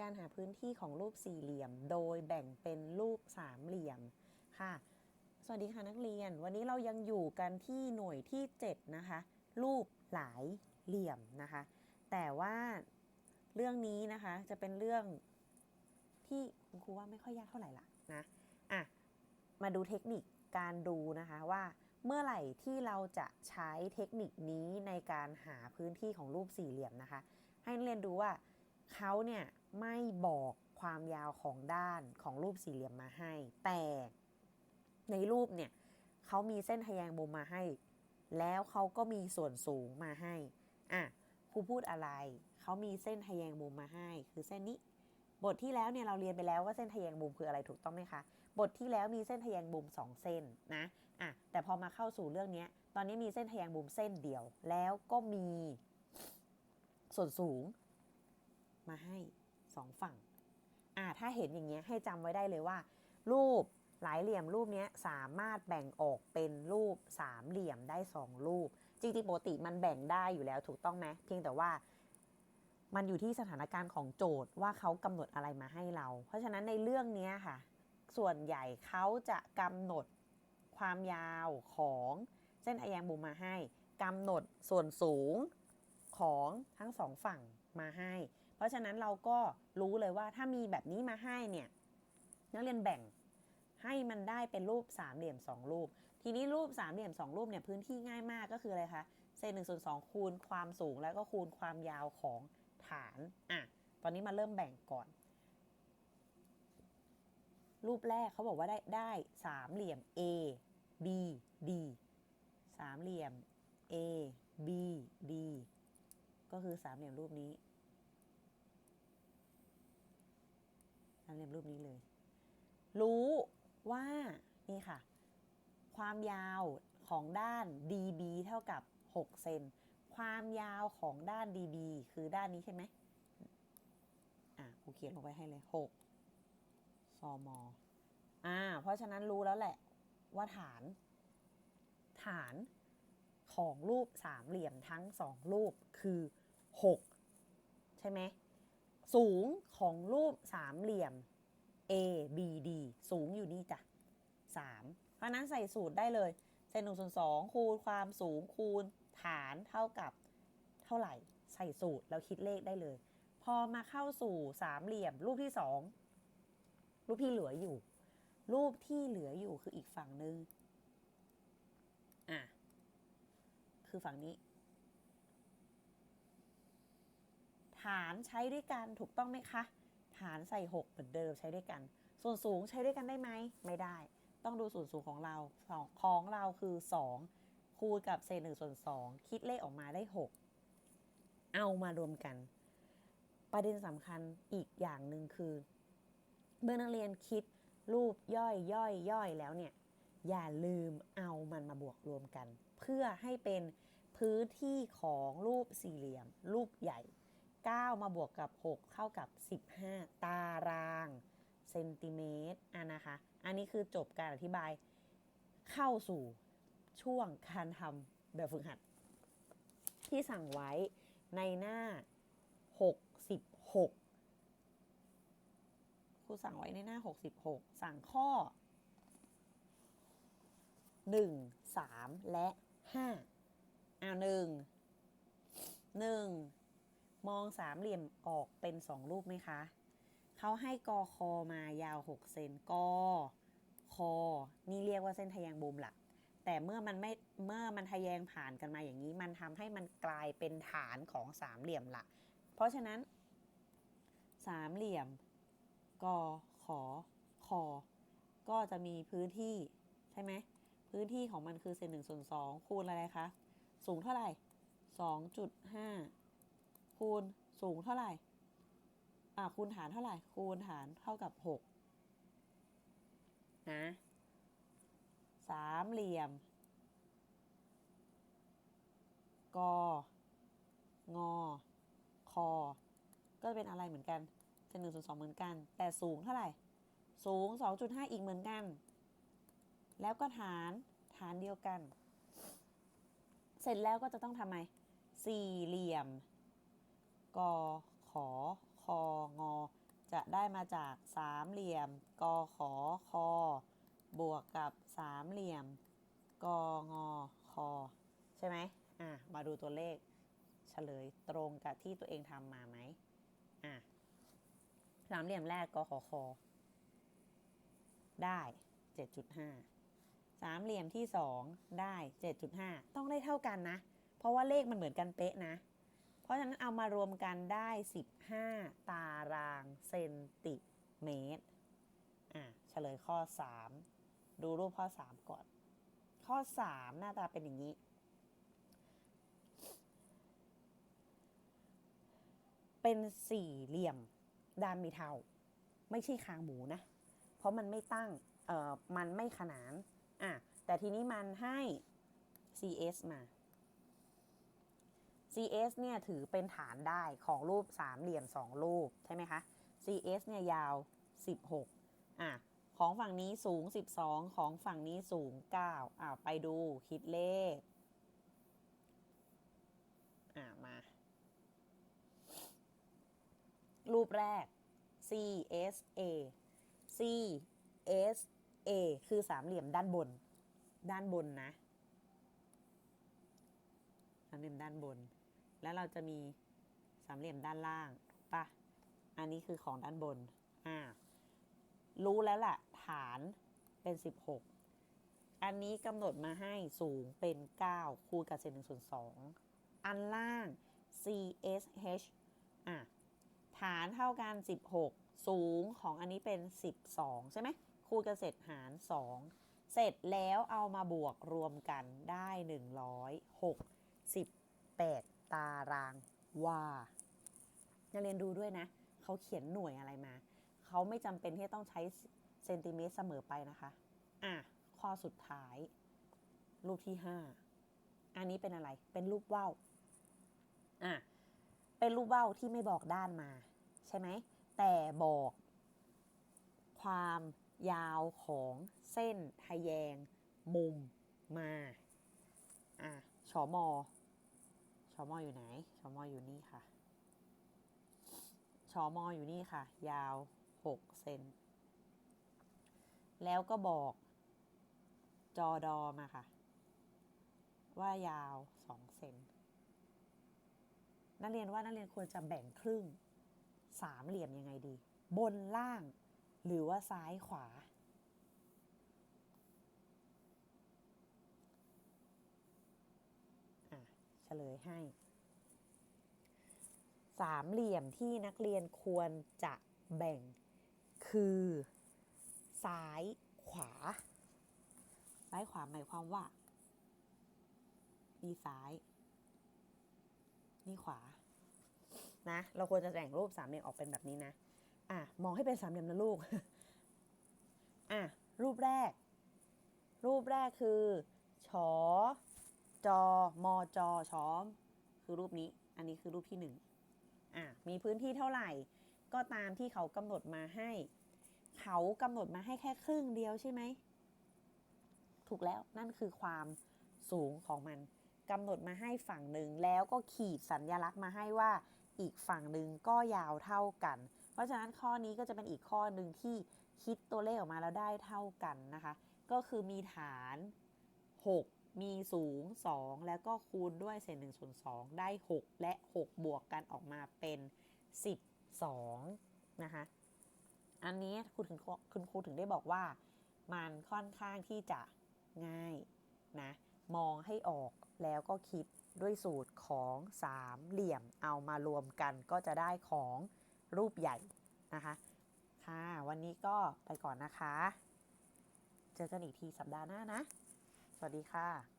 การหาพื้นที่ของรูปสี่เหลี่ยม โดยแบ่งเป็นรูปสามเหลี่ยมค่ะ สวัสดีค่ะนักเรียน วันนี้เรายังอยู่กันที่หน่วยที่ 7 นะคะ รูปหลายเหลี่ยมนะคะ แต่ว่าเรื่องนี้นะคะจะเป็นเรื่องที่คุณครูว่าไม่ค่อยยากเท่าไหร่ละนะ อะ มาดูเทคนิคการดูนะคะว่าเมื่อไหร่ที่เราจะใช้เทคนิคนี้ในการหาพื้นที่ของรูปสี่เหลี่ยมนะคะ ให้นักเรียนดูว่าเขาเนี่ย ไม่บอกความยาวของด้านของรูปสี่เหลี่ยมมาให้ แต่ในรูปเนี่ยเขามีเส้นทะแยงมุมมาให้ แล้วเขาก็มีส่วนสูงมาให้อะครูพูดอะไร เขามีเส้นทะแยงมุมมาให้ คือเส้นนี้ บทที่แล้วเนี่ยเราเรียนไปแล้วว่าเส้นทะแยงมุมคืออะไรถูกต้องไหมคะ บทที่แล้วมีเส้นทะแยงมุม 2 เส้นนะอะแต่พอมาเข้าสู่เรื่องเนี้ยตอนนี้มีเส้นทะแยงมุมเส้นเดียว แล้วก็มี ส่วนสูงมาให้ สองฝั่งอ่าถ้าเห็นอย่างเงี้ยให้จำไว้ได้เลยว่า รูปหลายเหลี่ยมรูปเนี้ยสามารถแบ่งออกเป็นรูปสามเหลี่ยมได้สองรูป จริงๆปกติมันแบ่งได้อยู่แล้วถูกต้องไหมเพียงแต่ว่ามันอยู่ที่สถานการณ์ของโจทย์ว่าเขากำหนดอะไรมาให้เรา เพราะฉะนั้นในเรื่องเนี้ยค่ะ ส่วนใหญ่เขาจะกำหนดความยาวของเส้นทะแยงมุมมาให้กำหนดส่วนสูงของทั้งสองฝั่งมาให้ ราะฉะนั้นเราก็รู้เลยว่าถ้ามีแบบนี้มาให้เนี่ยนักเรียนแบ่งให้มันได้เป็นรูปสามเหลี่ยมสองรูป ทีนี้รูปสามเหลี่ยมสองรูปเนี่ยพื้นที่ง่ายมากก็คืออะไรคะเศษหนึ่งส่วนสองคูณความสูงแล้วก็คูณความยาวของฐานอะตอนนี้มาเริ่มแบ่งก่อน รูปแรกเขาบอกว่าได้ได้สามเหลี่ยม A B D สามเหลี่ยม A B D ก็คือสามเหลี่ยมรูปนี้ามเหลี่ยมรูปนี้เลย รู้ว่านี่ค่ะ ความยาวของด้าน DB เท่ากับ 6 เซน ความยาวของด้าน DB คือด้านนี้ใช่ไหมอะครูเขียนลงไปให้เลย 6 ซมอ่า เพราะฉะนั้นรู้แล้วแหละว่าฐาน ฐานของรูปสามเหลี่ยมทั้งสองรูปคือ 6 ใช่ไหม สูงของรูปสามเหลี่ยม A B D สูงอยู่นี่จ้ะ3เพราะนั้นใส่สูตรได้เลยเซนหนึ่งส่วนสองคูณความสูงคูณฐานเท่ากับเท่าไหร่ ใส่สูตรแล้วคิดเลขได้เลย พอมาเข้าสู่สามเหลี่ยมรูปที่สองรูปที่เหลืออยู่ รูปที่เหลืออยู่คืออีกฝั่งหนึ่งอะคือฝั่งนี้ ฐานใช้ด้วยกันถูกต้องไหมคะ ฐานใส่ 6 เหมือนเดิมใช้ด้วยกัน ส่วนสูงใช้ด้วยกันได้ไหมไม่ได้ ต้องดูส่วนสูงของเราสองของเราคือ 2 คูณกับเศษหนึ่งส่วน 2 คิดเลขออกมาได้ 6 เอามารวมกัน ประเด็นสำคัญอีกอย่างหนึ่งคือ เมื่อนักเรียนคิดรูปย่อยย่อยย่อยแล้วเนี่ย อย่าลืมเอามันมาบวกรวมกัน เพื่อให้เป็นพื้นที่ของรูปสี่เหลี่ยม รูปใหญ่ 9 มาบวกกับ 6เข้ากับ 15 ตารางเซนติเมตรอะนะคะ อันนี้คือจบการอธิบายเข้าสู่ช่วงการทำแบบฝึกหัด ที่สั่งไว้ในหน้า 66ครูสั่งไว้ในหน้า 66 สั่งข้อ 1 3 และ 5อ่าหนึ่งหนึ่ง มองสามเหลี่ยมออกเป็นสองรูปไหมคะ เขาให้กอคอมายาว6เซนกอคอ นี่เรียกว่าเส้นทะแยงมุมหลัก แต่เมื่อมันไม่ เมื่อมันทะแยงผ่านกันมาอย่างนี้ มันทำให้มันกลายเป็นฐานของสามเหลี่ยมหลัก เพราะฉะนั้น สามเหลี่ยมกอขอคอ ก็จะมีพื้นที่ใช่ไหม พื้นที่ของมันคือเซนหนึ่งส่วนสองคูณอะไรคะ สูงเท่าไหร่สองจุดห้า คูณสูงเท่าไหร่ อ่าคูณฐานเท่าไหร่ คูณฐานเท่ากับ6นะสามเหลี่ยมกองอคอ ก็จะเป็นอะไรเหมือนกันเป็นหนึ่งส่วนสองเหมือนกัน แต่สูงเท่าไหร่ สูง 2.5 อีกเหมือนกัน แล้วก็ฐานฐานเดียวกัน เสร็จแล้วก็จะต้องทำไม สี่เหลี่ยม กอขอคองอ จะได้มาจากสามเหลี่ยมกขอคอบวกกับสามเหลี่ยมกงคใช่ไหมอะ มาดูตัวเลขเฉลยตรงกับที่ตัวเองทำมาไหมอะสามเหลี่ยมแรกกขอคอ ได้ 7.5 สามเหลี่ยมที่สองได้ 7.5 ต้องได้เท่ากันนะ เพราะว่าเลขมันเหมือนกันเป๊ะนะ เพราะฉะนั้นเอามารวมกันได้ 15 ตารางเซนติเมตร อะเฉลยข้อ 3 ดูรูปข้อ 3 ก่อน ข้อ 3 หน้าตาเป็นอย่างนี้ เป็นสี่เหลี่ยมด้านมีเทาไม่ใช่คางหมูนะ เพราะมันไม่ตั้ง เอ่อ มันไม่ขนาน อะ แต่ทีนี้มันให้ CS มา CS เนี่ยถือเป็นฐานได้ของรูปสามเหลี่ยมสองรูป ใช่ไหมคะ CS เนี่ยยาว 16อะของฝั่งนี้สูง 12 ของฝั่งนี้สูง9อ่าไปดูคิดเลขอ่ามา รูปแรก CSA CSA คือสามเหลี่ยมด้านบน ด้านบนนะ สามเหลี่ยมด้านบน แล้วเราจะมีสามเหลี่ยมด้านล่างถูกปะอันนี้คือของด้านบน อ่า รู้แล้วแหละฐานเป็น 16 อันนี้กำหนดมาให้สูงเป็น 9 คูณกับเศษ1ส่วน2อันล่าง CSH อะ ฐานเท่ากัน 16 สูงของอันนี้เป็น 12 ใช่ไหม คูณกับเศษหาร 2 เสร็จแล้วเอามาบวกรวมกันได้ 168 ตารางวานักเรียนดูด้วยนะ เขาเขียนหน่วยอะไรมา เขาไม่จำเป็นที่จะต้องใช้เซนติเมตรเสมอไปนะคะ อะ ข้อสุดท้าย รูปที่5อันนี้เป็นอะไร เป็นรูปว่าว อะ เป็นรูปว่าวที่ไม่บอกด้านมา ใช่ไหม แต่บอก ความยาวของเส้นทะแยง มุมมา อะชอมอ ชอมออยู่ไหนชอมออยู่นี่ค่ะชอมออยู่นี่ค่ะ ยาว6เซนแล้วก็บอกจอดอมาค่ะ ว่ายาว2เซนนักเรียนว่านักเรียนควรจะแบ่งครึ่งสามเหลี่ยมยังไงดี บนล่างหรือว่าซ้ายขวา อะ เฉ ลยให้ สามเหลี่ยมที่นักเรียนควรจะแบ่ง คือ ซ้ายขวา ซ้ายขวาหมายความว่า นี่ซ้าย นี่ขวา นะ เราควรจะแต่งรูปสามเหลี่ยมออกเป็นแบบนี้นะ อะ มองให้เป็นสามเหลี่ยมนะลูก อะ รูปแรก รูปแรกคือชอ จอมอจอชอม คือรูปนี้ อันนี้คือรูปที่หนึ่งอะมีพื้นที่เท่าไหร่ ก็ตามที่เขากำหนดมาให้ เขากำหนดมาให้แค่ครึ่งเดียวใช่ไหม ถูกแล้วนั่นคือความสูงของมันกำหนดมาให้ฝั่งหนึ่งแล้วก็ขีดสัญญลักษณ์มาให้ว่าอีกฝั่งหนึ่งก็ยาวเท่ากัน เพราะฉะนั้นข้อนี้ก็จะเป็นอีกข้อหนึ่งที่คิดตัวเลขออกมาแล้วได้เท่ากันนะคะ ก็คือมีฐาน 6 มีสูง 2 แล้วก็คูณด้วยเศษ1ส่วน2ได้ 6 และ 6 บวกกันออกมาเป็น 12 นะคะ อันนี้คุณถึงคุณครูถึงได้บอกว่า มันค่อนข้างที่จะง่ายนะ มองให้ออกแล้วก็คิดด้วยสูตรของสามเหลี่ยมเอามารวมกันก็จะได้ของรูปใหญ่นะคะ ค่ะ วันนี้ก็ไปก่อนนะคะ เจอกันอีกทีสัปดาห์หน้านะ สวัสดีค่ะ